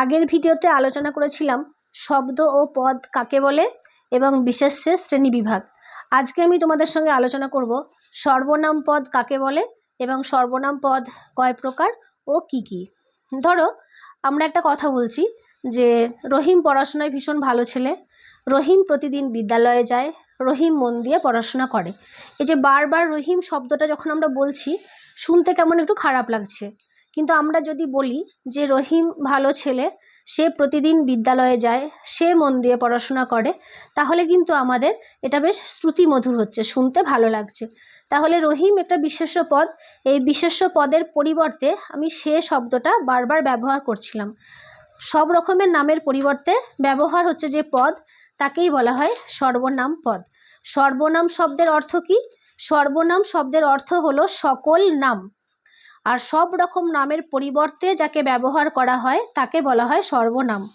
আগের ভিডিওতে আলোচনা করেছিলাম শব্দ ও পদ কাকে বলে এবং বিশেষ্যে শ্রেণি বিভাগ। আজকে আমি তোমাদের সঙ্গে আলোচনা করব সর্বনাম পদ কাকে বলে এবং সর্বনাম পদ কয় প্রকার ও কি কি। ধরো, আমরা একটা কথা বলছি যে রহিম পড়াশোনায় ভীষণ ভালো ছেলে। রহিম প্রতিদিন বিদ্যালয়ে যায়, রহিম মন দিয়ে পড়াশোনা করে। এই যে বারবার রহিম শব্দটা যখন আমরা বলছি, শুনতে কেমন একটু খারাপ লাগছে। কিন্তু আমরা যদি বলি যে রহিম ভালো ছেলে, সে প্রতিদিন বিদ্যালয়ে যায়, সে মন দিয়ে পড়াশোনা করে, তাহলে কিন্তু আমাদের এটা বেশ শ্রুতিমধুর হচ্ছে, শুনতে ভালো লাগছে। তাহলে রহিম একটা বিশেষ্য পদ, এই বিশেষ্য পদের পরিবর্তে আমি সে শব্দটা বারবার ব্যবহার করছিলাম। সব রকমের নামের পরিবর্তে ব্যবহার হচ্ছে যে পদ, তাকেই বলা হয় সর্বনাম পদ। সর্বনাম শব্দের অর্থ কী? সর্বনাম শব্দের অর্থ হলো সকল নাম। আর সব রকম নামের পরিবর্তে যাকে ব্যবহার করা হয়, তাকে বলা হয় সর্বনাম।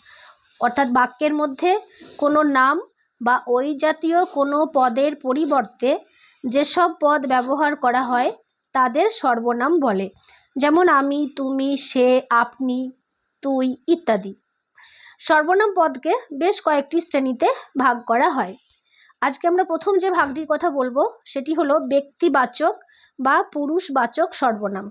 অর্থাৎ বাক্যের মধ্যে কোনো নাম বা ওই জাতীয় কোনো পদের পরিবর্তে যেসব পদ ব্যবহার করা হয়, তাদের সর্বনাম বলে। যেমন আমি, তুমি, সে, আপনি, তুই ইত্যাদি। সর্বনাম পদকে বেশ কয়েকটি শ্রেণীতে ভাগ করা হয়। আজকে আমরা প্রথম যে ভাগটির কথা বলব, সেটি হলো ব্যক্তিবাচক বা পুরুষবাচক সর্বনাম।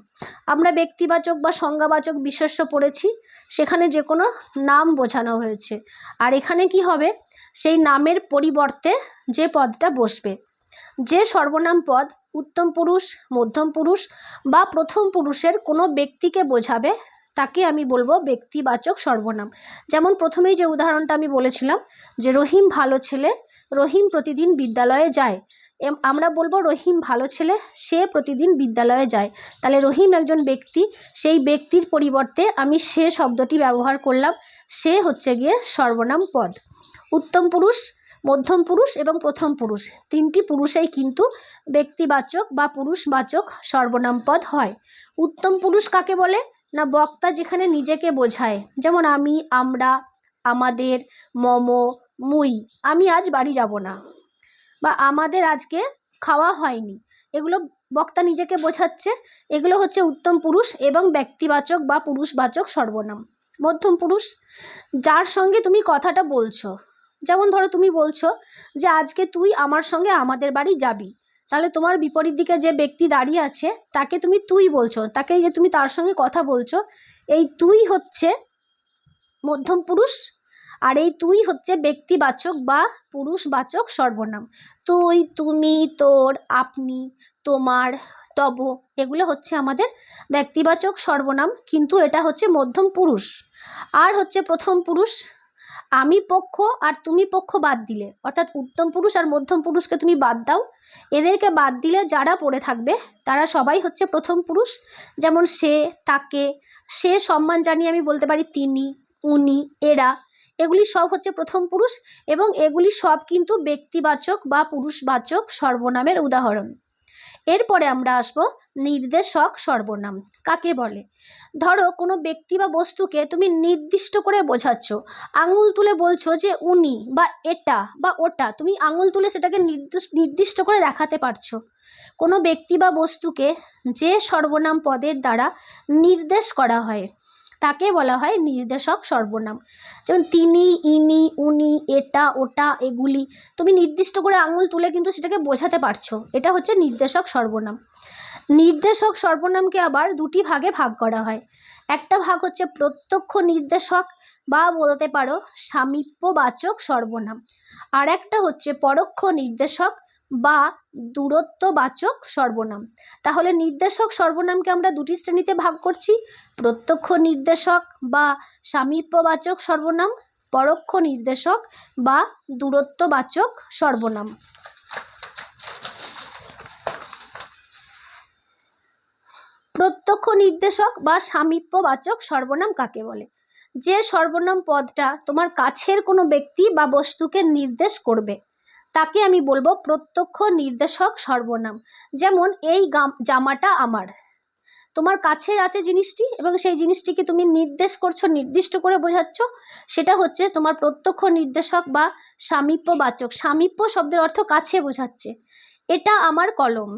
আমরা ব্যক্তিবাচক বা সংজ্ঞাবাচক বিশেষ্য পড়েছি, সেখানে যে কোনো নাম বোঝানো হয়েছে। আর এখানে কি হবে? সেই নামের পরিবর্তে যে পদটা বসবে। যে সর্বনাম পদ উত্তম পুরুষ, মধ্যম পুরুষ বা প্রথম পুরুষের কোনো ব্যক্তিকে বোঝাবে তাকে আমি বলব ব্যক্তিবাচক সর্বনাম। যেমন প্রথমেই যে উদাহরণটা আমি বলেছিলাম যে রহিম ভালো ছেলে, রহিম প্রতিদিন বিদ্যালয়ে যায়। আমরা বলব রহিম ভালো ছেলে, সে প্রতিদিন বিদ্যালয়ে যায়। তাহলে রহিম একজন ব্যক্তি, সেই ব্যক্তির পরিবর্তে আমি সে শব্দটি ব্যবহার করলাম, সে হচ্ছে গিয়ে সর্বনাম পদ। উত্তম পুরুষ, মধ্যম পুরুষ এবং প্রথম পুরুষ। তিনটি পুরুষেই কিন্তু ব্যক্তিবাচক বা পুরুষবাচক সর্বনাম পদ হয়। উত্তম পুরুষ কাকে বলে? না বক্তা যেখানে নিজেকে বোঝায়। যেমন আমি, আমরা, আমাদের, মম, মুই, আমি আজ বাড়ি যাব না। বা আমাদের আজকে খাওয়া হয়নি। এগুলো বক্তা নিজেকে বোঝাচ্ছে। এগুলো হচ্ছে উত্তম পুরুষ এবং ব্যক্তিবাচক বা পুরুষবাচক সর্বনাম। মধ্যম পুরুষ, যার সঙ্গে তুমি কথাটা বলছো। যেমন ধরো তুমি বলছো যে, আজকে তুই আমার সঙ্গে আমাদের বাড়ি যাবি। তাহলে তোমার বিপরীত দিকে যে ব্যক্তি দাঁড়িয়ে আছে, তাকে তুমি তুই বলছো, তাকে যে তুমি তার সঙ্গে কথা বলছো, এই তুই হচ্ছে মধ্যম পুরুষ আর এই তুই হচ্ছে ব্যক্তিবাচক বা পুরুষবাচক সর্বনাম। তুই, তুমি, তোর, আপনি, তোমার, তব এগুলো হচ্ছে আমাদের ব্যক্তিবাচক সর্বনাম, কিন্তু এটা হচ্ছে মধ্যম পুরুষ। আর হচ্ছে প্রথম পুরুষ আমি পক্ষ আর তুমি পক্ষ বাদ দিলে। অর্থাৎ উত্তম পুরুষ আর মধ্যম পুরুষকে তুমি বাদ দাও। এদেরকে বাদ দিলে যারা পড়ে থাকবে, তারা সবাই হচ্ছে প্রথম পুরুষ। যেমন সে, তাকে, সে সম্মান জানিয়ে আমি বলতে পারি তিনি, উনি, এরা। এগুলি সব হচ্ছে প্রথম পুরুষ এবং এগুলি সব কিন্তু ব্যক্তিবাচক বা পুরুষবাচক সর্বনামের উদাহরণ। এরপরে আমরা আসব নির্দেশক সর্বনাম। কাকে বলে? ধরো কোনো ব্যক্তি বা বস্তুকে তুমি নির্দিষ্ট করে বোঝাচ্ছ। আঙুল তুলে বলছো যে উনি বা এটা বা ওটা। তুমি আঙুল তুলে সেটাকে নির্দিষ্ট করে দেখাতে পারছ। কোনো ব্যক্তি বা বস্তুকে যে সর্বনাম পদের দ্বারা নির্দেশ করা হয়। তাকে বলা হয় নির্দেশক সর্বনাম। যেমন তিনি, ইনি, উনি, এটা, ওটা, এগুলি, তুমি নির্দিষ্ট করে আঙুল তুলে কিন্তু সেটাকে বোঝাতে পারছ। এটা হচ্ছে নির্দেশক সর্বনাম। নির্দেশক সর্বনামকে আবার দুটি ভাগে ভাগ করা হয়। একটা ভাগ হচ্ছে প্রত্যক্ষ নির্দেশক বা বলতে পারো সামীপ্যবাচক সর্বনাম। আর একটা হচ্ছে পরোক্ষ নির্দেশক বা দূরত্ববাচক সর্বনাম। তাহলে নির্দেশক সর্বনামকে আমরা দুটি শ্রেণীতে ভাগ করছি। প্রত্যক্ষ নির্দেশক বা সামীপ্যবাচক সর্বনাম, পরোক্ষ নির্দেশক বা দূরত্ববাচক সর্বনাম। প্রত্যক্ষ নির্দেশক বা সামীপ্যবাচক সর্বনাম কাকে বলে? যে সর্বনাম পদটা তোমার কাছের কোনো ব্যক্তি বা বস্তুকে নির্দেশ করবে তাকে আমি বলব প্রত্যক্ষ নির্দেশক সর্বনাম। যেমন, এই জামাটা আমার। তোমার কাছে আছে জিনিসটি এবং সেই জিনিসটিকে তুমি নির্দেশ করছ, নির্দিষ্ট করে বোঝাচ্ছ। সেটা হচ্ছে তোমার প্রত্যক্ষ নির্দেশক বা সামীপ্যবাচক। সামীপ্য শব্দের অর্থ কাছে বোঝাচ্ছে। এটা আমার কলম।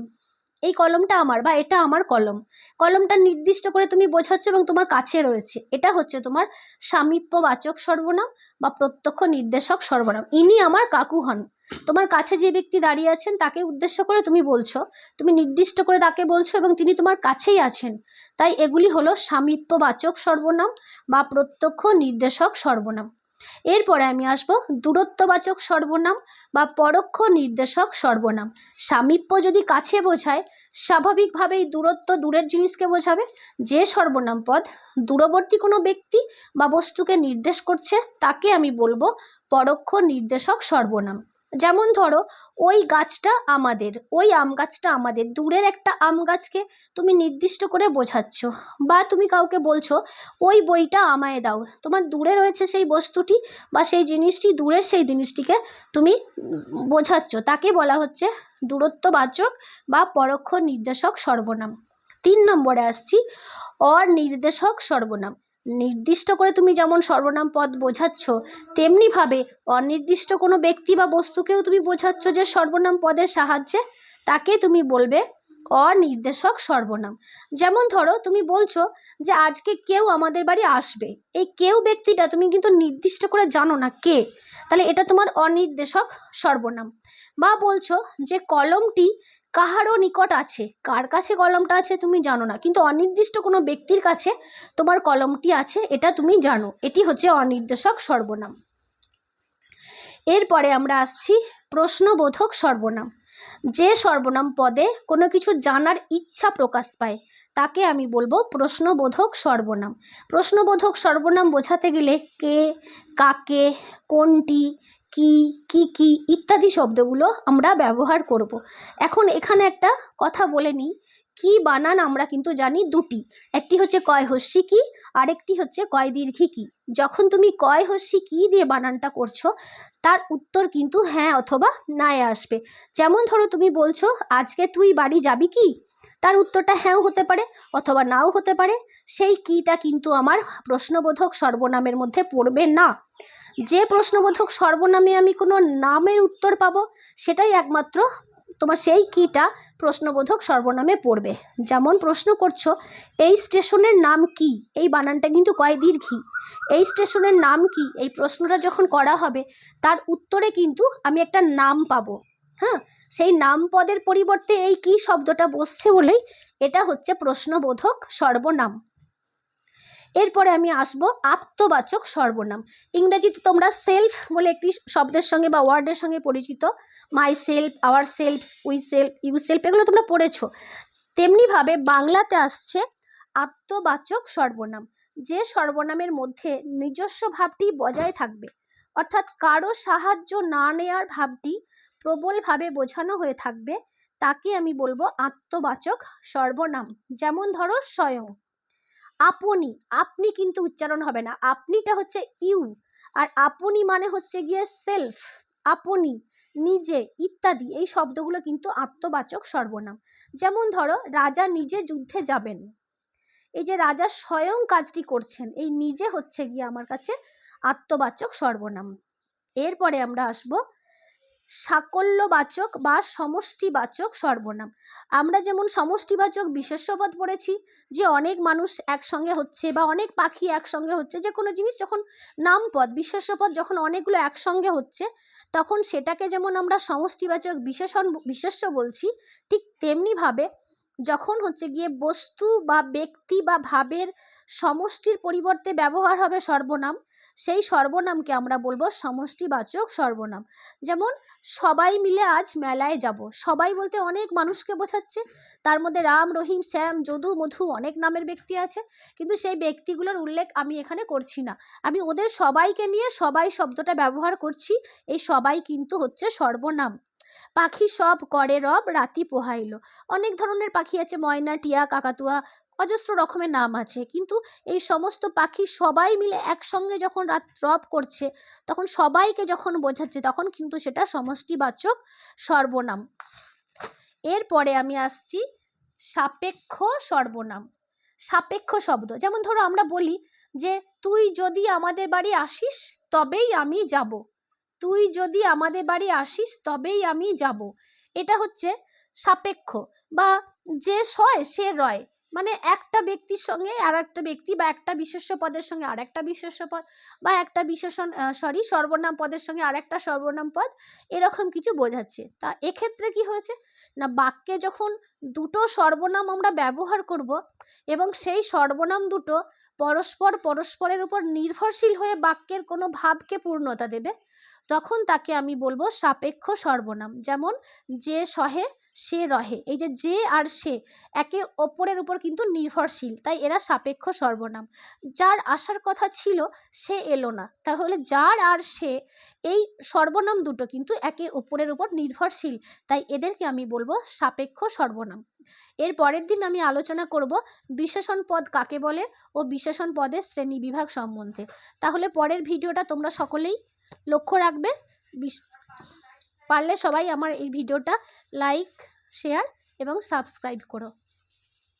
এই কলমটা আমার বা এটা আমার কলম। কলমটা নির্দিষ্ট করে তুমি বোঝাচ্ছ এবং তোমার কাছে রয়েছে। এটা হচ্ছে তোমার সামীপ্যবাচক সর্বনাম বা প্রত্যক্ষ নির্দেশক সর্বনাম। ইনি আমার কাকু হন। তোমার কাছে যে ব্যক্তি দাঁড়িয়ে আছেন, তাকে উদ্দেশ্য করে তুমি বলছো। তুমি নির্দিষ্ট করে তাকে বলছো এবং তিনি তোমার কাছেই আছেন। তাই এগুলি হলো সামীপ্যবাচক সর্বনাম বা প্রত্যক্ষ নির্দেশক সর্বনাম। এরপরে আমি আসব দূরত্ববাচক সর্বনাম বা পরোক্ষ নির্দেশক সর্বনাম। সামীপ্য যদি কাছে বোঝায়, স্বাভাবিকভাবেই দূরত্ব দূরের জিনিসকে বোঝাবে। যে সর্বনাম পদ দূরবর্তী কোনো ব্যক্তি বা বস্তুকে নির্দেশ করছে, তাকে আমি বলব পরোক্ষ নির্দেশক সর্বনাম। যেমন ধরো, ওই গাছটা আমাদের, ওই আম গাছটা আমাদের, দূরের একটা আম গাছকে তুমি নির্দিষ্ট করে বোঝাচ্ছ বা তুমি কাউকে বলছো, ওই বইটা আমায় দাও। তোমার দূরে রয়েছে সেই বস্তুটি বা সেই জিনিসটি, দূরের সেই জিনিসটিকে তুমি বোঝাচ্ছ। তাকে বলা হচ্ছে দূরত্ববাচক বা পরোক্ষ নির্দেশক সর্বনাম। তিন নম্বরে আসছি, অনির্দেশক সর্বনাম। নির্দিষ্ট করে তুমি যেমন সর্বনাম পদ বোঝাচ্ছ, তেমনিভাবে অনির্দিষ্ট কোনো ব্যক্তি বা বস্তুকেও তুমি বোঝাচ্ছ যে সর্বনাম পদের সাহায্যে তাকে তুমি বলবে অনির্দেশক সর্বনাম। যেমন ধরো, তুমি বলছো যে আজকে কেউ আমাদের বাড়ি আসবে। এই কেউ ব্যক্তিটা তুমি কিন্তু নির্দিষ্ট করে জানো না কে। তাহলে এটা তোমার অনির্দেশক সর্বনাম। বা বলছো যে কলমটি কাহারও নিকট আছে। কার কাছে কলমটা আছে তুমি জানো না। কিন্তু অনির্দিষ্ট কোনো ব্যক্তির কাছে তোমার কলমটি আছে, এটা তুমি জানো। এটি হচ্ছে অনির্দেশক সর্বনাম। এরপরে আমরা আসছি প্রশ্নবোধক সর্বনাম। যে সর্বনাম পদে কোনো কিছু জানার ইচ্ছা প্রকাশ পায়, তাকে আমি বলব প্রশ্নবোধক সর্বনাম। প্রশ্নবোধক সর্বনাম বোঝাতে গেলে কে, কাকে, কোনটি কি কি কি ইত্যাদি শব্দগুলো আমরা ব্যবহার করব। এখন এখানে একটা কথা বলে নিই। কি বানান আমরা কিন্তু জানি দুটি। একটি হচ্ছে কয় হস্যি কি, আরেকটি হচ্ছে কয় দীর্ঘি কি। যখন তুমি কয় হস্যি কি দিয়ে বানানটা করছ, তার উত্তর কিন্তু হ্যাঁ অথবা নায় আসবে। যেমন ধরো তুমি বলছো, আজকে তুই বাড়ি যাবি কি? তার উত্তরটা হ্যাঁও হতে পারে অথবা নাও হতে পারে। সেই কিটা কিন্তু আমার প্রশ্নবোধক সর্বনামের মধ্যে পড়বে না। যে প্রশ্নবোধক সর্বনামে আমি কোনো নামের উত্তর পাবো, সেটাই একমাত্র তোমার সেই কিটা প্রশ্নবোধক সর্বনামে পড়বে। যেমন প্রশ্ন করছ, এই স্টেশনের নাম কি? এই বানানটা কিন্তু কয় দীর্ঘি? এই স্টেশনের নাম কি? এই প্রশ্নটা যখন করা হবে, তার উত্তরে কিন্তু আমি একটা নাম পাবো। হ্যাঁ সেই নাম পদের পরিবর্তে এই কি শব্দটা বসছে বলেই এটা হচ্ছে প্রশ্নবোধক সর্বনাম। এরপরে আমি আসব আত্মবাচক সর্বনাম। ইংরেজিতে তোমরা সেলফ বলে একটি শব্দের সঙ্গে বা ওয়ার্ডের সঙ্গে পরিচিত। My self our self we self you self এগুলো তোমরা পড়েছো। তেমনিভাবে বাংলাতে আসছে আত্মবাচক সর্বনাম। যে সর্বনামের মধ্যে নিজস্ব ভাবটি বজায় থাকবে, অর্থাৎ কারও সাহায্য না নেওয়ার ভাবটি প্রবলভাবে বোঝানো হয়ে থাকবে, তাকে আমি বলব আত্মবাচক সর্বনাম। যেমন ধরো স্বয়ং। আপনি আপনি কিন্তু উচ্চারণ হবে না। আপনিটা হচ্ছে ইউ। আর আপনি মানে হচ্ছে গিয়ে সেলফ। আপনি, নিজে ইত্যাদি। এই শব্দগুলো কিন্তু আত্মবাচক সর্বনাম। যেমন ধরো, রাজা নিজে যুদ্ধে যাবেন। এই যে রাজা স্বয়ং কাজটি করছেন, এই নিজে হচ্ছে গিয়ে আমার কাছে আত্মবাচক সর্বনাম। এরপরে আমরা আসব সাকল্যবাচক বা সমষ্টিবাচক সর্বনাম। আমরা যেমন সমষ্টিবাচক বিশেষ্যপদ পড়েছি, যে অনেক মানুষ একসঙ্গে হচ্ছে বা অনেক পাখি একসঙ্গে হচ্ছে, যে কোনো জিনিস যখন নামপদ, বিশেষ্যপদ যখন অনেকগুলো একসঙ্গে হচ্ছে, তখন সেটাকে যেমন আমরা সমষ্টিবাচক বিশেষণ, বিশেষ্য বলছি, ঠিক তেমনিভাবে যখন হচ্ছে গিয়ে বস্তু বা ব্যক্তি বা ভাবের সমষ্টির পরিবর্তে ব্যবহার হবে সর্বনাম সেই সর্বনামকে আমরা বলব সমষ্টিবাচক সর্বনাম। যেমন, সবাই মিলে আজ মেলায় যাব। সবাই বলতে অনেক মানুষকে বোঝাচ্ছে। তার মধ্যে রাম, রহিম, শ্যাম, যদু, মধু অনেক নামের ব্যক্তি আছে। কিন্তু সেই ব্যক্তিগুলোর উল্লেখ আমি এখানে করছি না। আমি ওদের সবাইকে নিয়ে সবাই শব্দটা ব্যবহার করছি। এই সবাই কিন্তু হচ্ছে সর্বনাম। পাখি সব করে রব রাতি পোহাইল। অনেক ধরনের পাখি আছে, ময়না, টিয়া, কাকাতুয়া, অজস্র রকমের নাম আছে। কিন্তু এই সমস্ত পাখি সবাই মিলে একসঙ্গে যখন রাত রব করছে, তখন সবাইকে যখন বোঝাচ্ছে, তখন কিন্তু সেটা সমষ্টিবাচক সর্বনাম। এরপরে আমি আসছি সাপেক্ষ সর্বনাম। সাপেক্ষ শব্দ। যেমন ধরো আমরা বলি যে, তুই যদি আমাদের বাড়ি আসিস, তবেই আমি যাব। তুই যদি আমাদের বাড়ি আসিস, তবেই আমি যাব। এটা হচ্ছে সাপেক্ষ বা যে সয়, সে রয়। মানে একটা ব্যক্তির সঙ্গে আর একটা ব্যক্তি বা একটা বিশেষ্য পদের সঙ্গে আর একটা বিশেষ্য পদ বা একটা বিশেষণ সরি সর্বনাম পদের সঙ্গে আর একটা সর্বনাম পদ, এরকম কিছু বোঝাচ্ছে। তা এক্ষেত্রে কি হয়েছে? না, বাক্যে যখন দুটো সর্বনাম আমরা ব্যবহার করব এবং সেই সর্বনাম দুটো পরস্পর পরস্পরের উপর নির্ভরশীল হয়ে বাক্যের কোনো ভাবকে পূর্ণতা দেবে তখন তাকে আমি বলব সাপেক্ষ সর্বনাম। যেমন, যে সহে, সে রহে। এই যে যে আর সে, একে অপরের উপর কিন্তু নির্ভরশীল, তাই এরা সাপেক্ষ সর্বনাম। যার আসার কথা ছিল, সে এলো না। তাহলে যার আর সে, এই সর্বনাম দুটো কিন্তু একে অপরের উপর নির্ভরশীল, তাই এদেরকে আমি বলব সাপেক্ষ সর্বনাম। এর পরের দিন আমি আলোচনা করব বিশেষণ পদ কাকে বলে ও বিশেষণ পদের শ্রেণি বিভাগ সম্বন্ধে। তাহলে পরের ভিডিওটা তোমরা সকলেই লক্ষ্য রাখবে। পারলে সবাই আমার এই ভিডিওটা লাইক শেয়ার এবং সাবস্ক্রাইব করো।